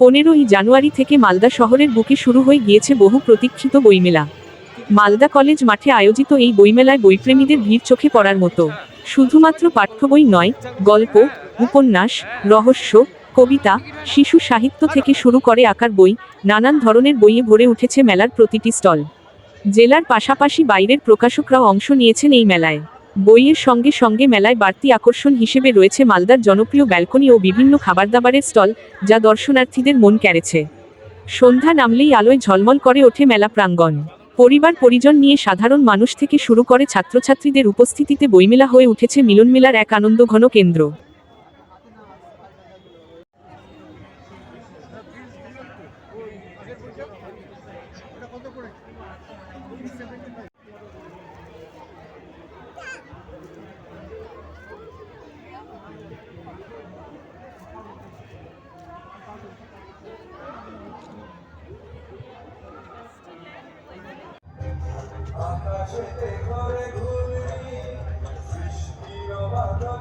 পনেরোই জানুয়ারি থেকে মালদা শহরের বুকে শুরু হয়ে গিয়েছে বহু প্রতীক্ষিত বইমেলা। মালদা কলেজ মাঠে আয়োজিত এই বইমেলায় বইপ্রেমীদের ভিড় চোখে পড়ার মতো। শুধুমাত্র পাঠ্য বই নয়, গল্প, উপন্যাস, রহস্য, কবিতা, শিশু সাহিত্য থেকে শুরু করে আঁকার বই, নানান ধরনের বইয়ে ভরে উঠেছে মেলার প্রতিটি স্টল। জেলার পাশাপাশি বাইরের প্রকাশকরাও অংশ নিয়েছেন এই মেলায়। বইয়ের সঙ্গে সঙ্গে মেলায় বাড়তি আকর্ষণ হিসেবে রয়েছে মালদার জনপ্রিয় ব্যালকনি ও বিভিন্ন খাবারদাবারের স্টল, যা দর্শনার্থীদের মন কেড়েছে। সন্ধ্যা নামলেই আলোয় ঝলমল করে ওঠে মেলা প্রাঙ্গণ। পরিবার পরিজন নিয়ে সাধারণ মানুষ থেকে শুরু করে ছাত্রছাত্রীদের উপস্থিতিতে বইমেলা হয়ে উঠেছে মিলনমেলার এক আনন্দঘন কেন্দ্র। আকাশেতে ঘরে ঘুরি সৃষ্টির বাধা